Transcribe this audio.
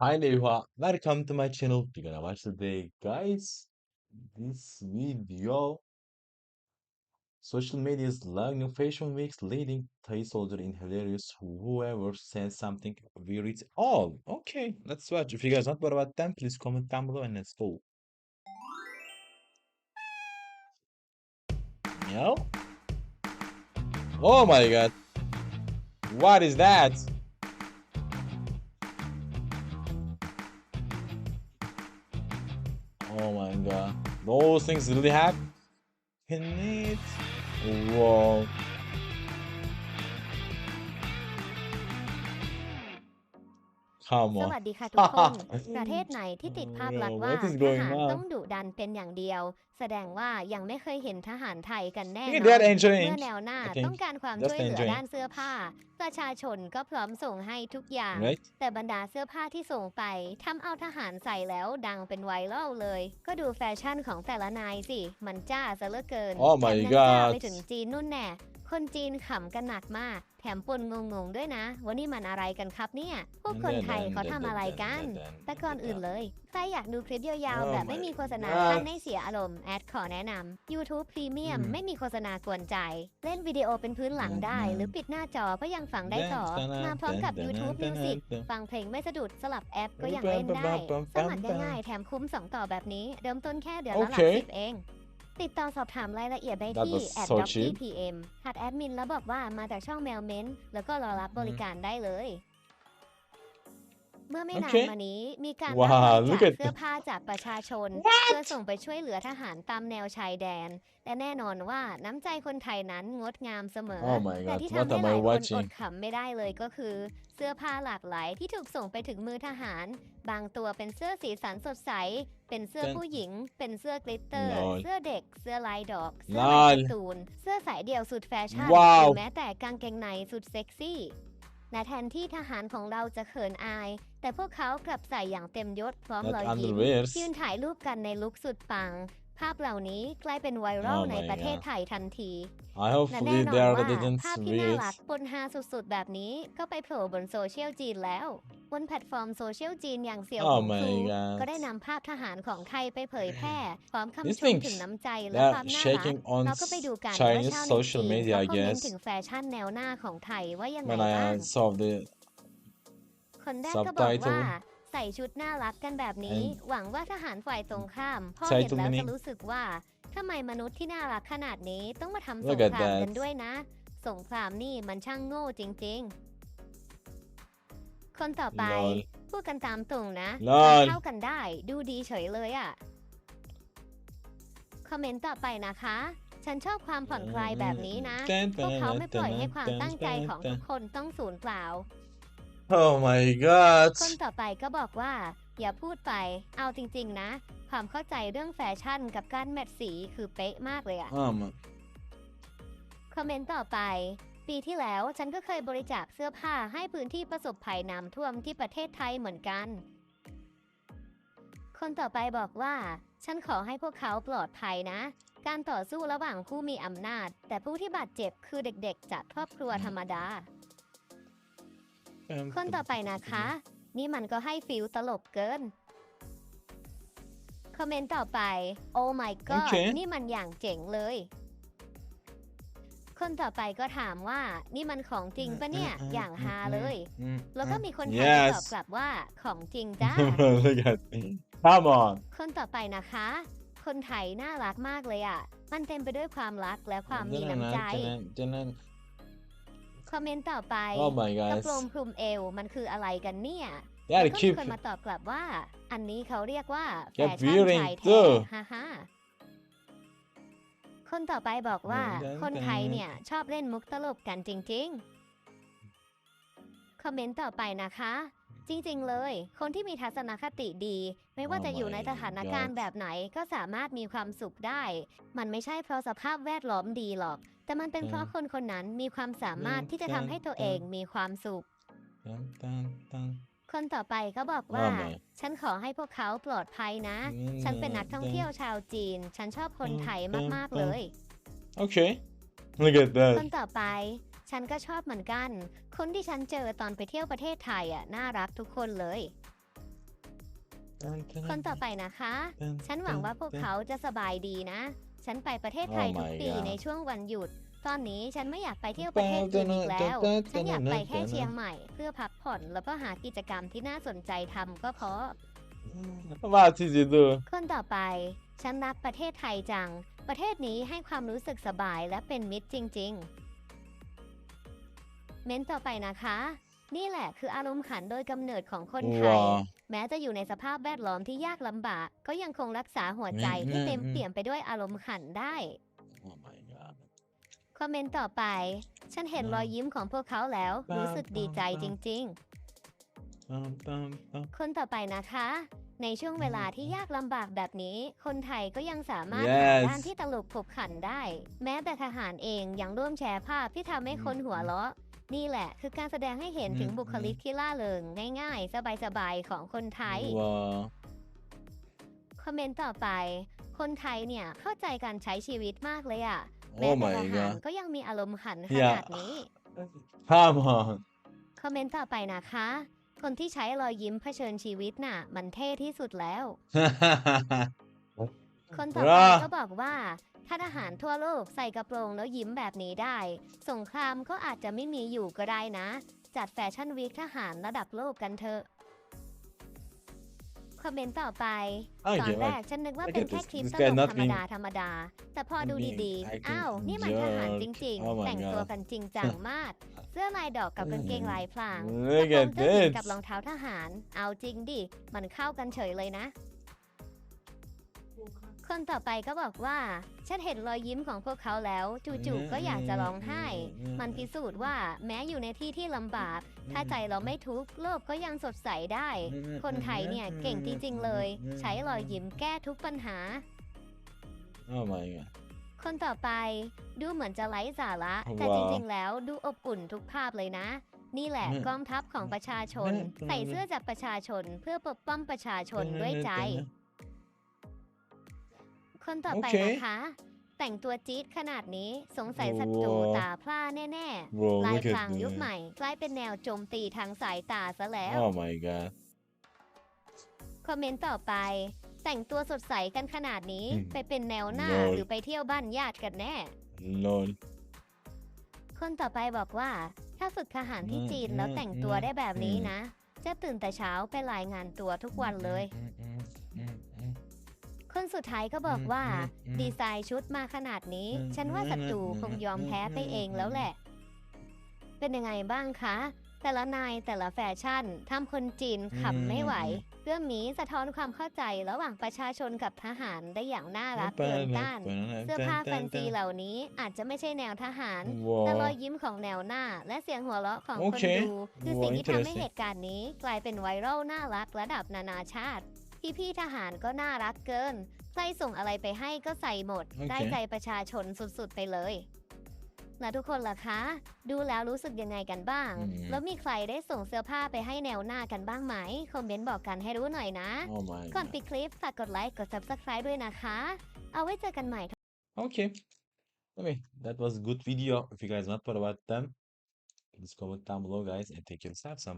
Hi Neha, welcome to my channel. We're gonna watch today, guys. This video, social media's new fashion weeks leading Thai soldier in hilarious. Whoever says something, we read all. Okay, let's watch. If you guys not what about them, please comment down below and let's go. Yo. Oh my god. What is that? Oh my god. Those things really happen? It? Whoa. ส Come วั on. สดีค่ะทุกคน ประเทศไหนที่ติดภาพลักษณ์ว่า What is ท going หาร on? ต้องดุดันเป็นอย่างเดียว แสดงว่ายังไม่เคยเห็นทหารไทยกันแน่ Look น at อน that เมื่ enjoying. อแนวหน้า I think ต้องการความ just ช่วยเหลือ enjoying. ด้านเสื้อผ้า ประชาชนก็พร้อมส่งให้ทุกอย่าง Right? แต่บรรดาเสื้อผ้าที่ส่งไปทำเอาทหารใส่แล้วดังเป็นไวรัลเลย ก็ดูแฟชั่นของแต่ละนายสิ มันจ้าซะเหลือเกิน Oh แถ my มยังจ้า god. ไปถึงจีนนู่นแน่ คนจีนขำกันหนักมาก แถมปนงงๆด้วยนะ ว่านี่มันอะไรกันครับเนี่ย พวกคนไทยเขาทำอะไรกัน แต่ก่อนอื่นเลย ใครอยากดูคลิปยาวๆ Oh แบบไม่ my มีโฆษณา god ขั้นให้เสียอารมณ์ แอดขอแนะนำ YouTube Premium อืมไม่มีโฆษณากวนใจ เล่นวิดีโอเป็นพื้นหลังได้อืมหรือปิดหน้าจอก็ยังฟังได้ต่อ มาพร้อมกับ YouTube Music ฟังเพลงไม่สะดุดสลับแอปก็ยังเล่นได้ สมัครง่ายๆแถมคุ้ม 2 ต่อแบบนี้ เริ่มต้นแค่เดือนละหลัก Okay สิบเอง ติดต่อสอบถามรายละเอียดได้ That ที่ was แอด so ด็อก cheap พีเอ็มหัดแอดมินแล้วบอกว่ามาจากช่องแมวเม้นแล้วก็รอรับบริการได้เลย เมื่อไม่นาน Okay มานี้มีการ Wow, รับบริ look จาค at เสื้อผ้าจากประชาชน What? เพื่อส่งไปช่วยเหลือทหารตามแนวชายแดน และแน่นอนว่าน้ำใจคนไทยนั้นงดงามเสมอ Oh my แต่ god, ที่ what ทำให้ am หลา I ยคนอ watching? ดขำไม่ได้เลยก็คือ เสื้อผ้าหลากหลายที่ถูกส่งไปถึงมือทหาร บางตัวเป็นเสื้อสีสันสดใส เป็นเสื้อเป็นผู้หญิง เป็นเสื้อกลิตเตอร์ลอยเสื้อเด็ก เสื้อลายดอก เสื้อลลาอยยการ์ตูน เสื้อสายเดี่ยวสุดแฟชั่นว้าวหรือแม้แต่กางเกงในสุดเซ็กซี่ และแทนที่ทหารของเราจะเขินอาย แต่พวกเขากลับใส่อย่างเต็มยศพร้อม That รอยยิ้ม underwears. ยืนถ่ายรูปกันในลุคสุดปัง ภาพเหล่านี้กลายเป็นไวรัล Oh ใน my ประเทศ god. ไทยทันที I และแน่ hopefully นอน they are ว่า didn't ภาพที่น่า read. รักปนฮาสุดๆ แบบนี้ก็ไปโผล่บนโซเชียลจีนแล้ว บนแพลตฟอร์มโซเชียลจีนอย่างเสี่ยวห Oh ง my ซู god. ก็ได้นำภาพทหารของไทยไปเผยแพร่พร้อม These คำชม things ถึงน้ำใจและ They're ความน่ารัก shaking on เราก็ไปดูกันว่า Chinese ชาวเน็ต social จีน media, เขา I คอมเมน guess. ต์ถึงแฟชั่นแนวหน้าของไทยว่ายังไง When บ้าง I saw the คนแรกก็บอกว่า subtitle ใส่ชุดน่ารักกันแบบนี้ And หวังว่าทหารฝ่ายตรงข้ามพอ title เห็นแล้วจะ meaning รู้สึกว่าทำไมมนุษย์ที่น่ารักขนาดนี้ต้องมาทำส Look ง at ครามกัน that ด้วยนะ สงครามนี่มันช่างโง่จริง ๆ คนต่อไป lol พูดกันตามตรงนะลอมันลเข้ากันได้ดูดีเฉยเลยอะ่ะ คอมเมนต์ต่อไปนะคะ ฉันชอบความผ่อนคลายแบบนี้นะ พวกเขาไม่ปล่อยให้ความตั้งใจของทุกคนต้องสูญเปล่า Oh my god. คนต่อไปก็บอกว่า อย่าพูดไป เอาจริง ๆ นะ ความเข้าใจเรื่องแฟชั่นกับการแมทสีคือเป๊ะมากเลยอะ Oh my. คอมเมนต์ต่อไป ปีที่แล้วฉันก็เคยบริจาคเสื้อผ้าให้พื้นที่ประสบภัยน้ำท่วมที่ประเทศไทยเหมือนกัน คนต่อไปบอกว่า ฉันขอให้พวกเขาปลอดภัยนะ การต่อสู้ระหว่างผู้มีอำนาจ แต่ผู้ที่บาดเจ็บคือเด็กๆ จากครอบครัวธรรมดา คนต่อไปนะคะ นี่มันก็ให้ฟิลตลกเกิน คอมเมนต์ต่อไปโอ้ my god โอเคนี่มันอย่างเจ๋งเลย คนต่อไปก็ถามว่านี่มันของจริงปะเนี่ย อย่างฮาเลย Mm, แล้วก็ mm. มีคนไทยตอบ Yes. กลับว่าของจริงจ้า Look at me. Come on. คนต่อไปนะคะ คนไทยน่ารักมากเลยอะ่ะ มันเต็มไปด้วยความรักและความมีน้ำใจ Didn't- คอมเมนต์ต่อไป Oh my กระ god. โปรงคลุมเอวมันคืออะไรกันเนี่ย They แล้ว are ก็มี cute. คนมาตอบกลับว่า อันนี้เขาเรียกว่าแฟ Get ชั่น wearing ชายแท้ too ฮ่าฮ่าคนต่อไปบอกว่าคนไทยเนี่ย ชอบเล่นมุกตลกกันจริงๆ คอมเมนต์ต่อไปนะคะ จริงๆเลย คนที่มีทัศนคติดี ไม่ว่า Oh จะอยู่ใน my สถานการณ์ God แบบไหนก็สามารถมีความสุขได้ มันไม่ใช่เพราะสภาพแวดล้อมดีหรอก แต่มันเป็นเพราะคนคนนั้นมีความสามารถที่จะทำให้ตัวเองมีความสุข Dun, dun, dun. คนต่อไปก็บอกว่า ว่าไง ฉันขอให้พวกเขาปลอดภัยนะ ฉันเป็นนักท่องเที่ยวชาวจีน ฉันชอบคนไทยมากๆเลย Okay. Look at คน that. ต่อไป ฉันก็ชอบเหมือนกัน คนที่ฉันเจอตอนไปเที่ยวประเทศไทยอะน่ารักทุกคนเลย คนต่อไปนะคะ ฉันหวังว่าพวกเขาจะสบายดีนะ ฉันไปประเทศไทย Oh ทุก my ปี God ในช่วงวันหยุด ตอนนี้ฉันไม่อยากไปเที่ยวประเทศอื่นอีกแล้ว ฉันอยากไปแค่เชียงใหม่ เพื่อพักผ่อนแล้วก็หากิจกรรมที่น่าสนใจทำก็พอ What did you do? คนต่อไป ฉันรักประเทศไทยจัง ประเทศนี้ให้ความรู้สึกสบายและเป็นมิตรจริง ๆ เม้นต่อไปนะคะ นี่แหละคืออารมณ์ขันโดยกำเนิดของคนไทย Wow. แม้จะอยู่ในสภาพแวดล้อมที่ยากลำบาก ก็ยังคงรักษาหัวใจที่เต็มเปี่ยมไปด้วยอารมณ์ขันได้ Oh my god. คอมเมนต์ต่อไป ฉันเห็นรอยยิ้มของพวกเขาแล้ว รู้สึกดีใจจริง Bum, bum, bum. ๆคนต่อไปนะคะ ในช่วงเวลาที่ยากลำบากแบบนี้ คนไทยก็ยังสามารถหา Yes ด้านที่ตลกขบขันได้ แม้แต่ทหารเองยังร่วมแชร์ภาพที่ทำให้คนหัวเราะ นี่แหละคือการแสดงให้เห็นถึงบุคลิกที่ล่าเริงง่ายๆ สบายๆ ของคนไทย Wow. คอมเมนต์ต่อไป คนไทยเนี่ยเข้าใจการใช้ชีวิตมากเลยอะ่ะแม้ Oh แต่ my ทหาร god. ก็ยังมีอารมณ์ขันข Yeah. นาดนี้ Come on. คอมเมนต์ต่อไปนะคะ คนที่ใช้รอยยิ้มเผชิญชีวิตน่ะ มันเท่ที่สุดแล้ว คนต่อไป Bruh ก็บอกว่า ถ้าทหารทั่วโลกใส่กระโปรงแล้วยิ้มแบบนี้ได้ สงครามก็อาจจะไม่มีอยู่ก็ได้นะ จัดแฟชั่นวีคทหารระดับโลกกันเถอะคอมเมนต์ต่อไป ตอน Okay, แร like, กฉันนึกว่า look เป็น at แค่ this. คลิป This ต guy ลก not ธรรม being- ดาธรรมดา แต่พอดู being ดีๆ acting อ้าว นี่มันทหารจริง jerk. Oh ๆ my แต่งตัว god. กันจริงจังมาก เสื้อลายดอกกับกางเกงลายพราง Look กระ at โปรงเจ้าหญิง this. กับรองเท้าทหาร เอาจริงดิ มันเข้ากันเฉยเลยนะ คนต่อไปก็บอกว่า ฉันเห็นรอยยิ้มของพวกเขาแล้ว จู่ๆก็อยากจะร้องไห้ มันพิสูจน์ว่าแม้อยู่ในที่ที่ลำบาก ถ้าใจเราไม่ทุกข์โลกก็ยังสดใสได้ คนไทยเนี่ยเก่งจริงๆเลย ใช้รอยยิ้มแก้ทุกปัญหา Oh my god. คนต่อไปดูเหมือนจะไร้สาระ แต่ว้าจวริงๆ แล้วดูอบอุ่นทุกภาพเลยนะ นี่แหละอืมกองทัพของประชาชนอืมใส่เสื้อจากประชาชนเพื่อปกป้องประชาชนด้วยใจ คนต่อไปโอเคนะคะ แต่งตัวจี๊ดขนาดนี้สงสัยศัตรูว้าวตาพร่าแน่ Bro, ๆ ลาย look พราง at ยุค this. ใหม่ กลายเป็นแนวโจมตีทางสายตาซะแล้ว Oh my god. คอมเมนต์ต่อไป แต่งตัวสดใสกันขนาดนี้ อืมไปเป็นแนวหน้าลอยหรือไปเที่ยวบ้านญาติกันแน่ Lol. คนต่อไปบอกว่า ถ้าฝึกทหารที่อืมจีนอืมแล้วแต่งตัวอืมได้แบบนี้อืม นะ จะตื่นแต่เช้าไปรายงานตัวทุกวันเลยคน สุดท้ายก็บอกว่าอืมดีไซน์ชุดมาขนาดนี้อืมฉันว่าศัตรูคงยอมแพ้ไปเองแล้วแหละ เป็นยังไงบ้างคะ แต่ละนายแต่ละแฟชั่นทำคนจีนขำไม่ไหว เรื่องนี้สะท้อนความเข้าใจระหว่างประชาชนกับทหารได้อย่างน่ารักเกินต้าน เสื้อผ้าแฟนซีเหล่านี้อาจจะไม่ใช่แนวทหาร แต่รอย Wow. ยิ้มของแนวหน้า และเสียงหัวเราะของโอคนเคดู คือว้าวสิ่งที่ทำให้ interesting เหตุการณ์นี้ กลายเป็นไวรัลน่ารักระดับนานาชาติ พี่พี่ๆทหารก็น่ารักเกิน ใครส่งอะไรไปให้ก็ใส่หมด โอเค ได้ใจประชาชนสุดๆไปเลย แล้วทุกคนล่ะคะ ดูแล้วรู้สึกยังไงกันบ้าง อืม แล้วมีใครได้ส่งเสื้อผ้าไปให้แนวหน้ากันบ้างไหม คอมเมนต์บอกกันให้รู้หน่อยนะ Oh my ก่อน god. ปิดคลิปฝากกดไลค์ กด subscribe ด้วยนะคะ เอาไว้เจอกันใหม่ Okay. Okay, that was a good video. If you guys not thought about them, please comment down below, guys, and take yourself some.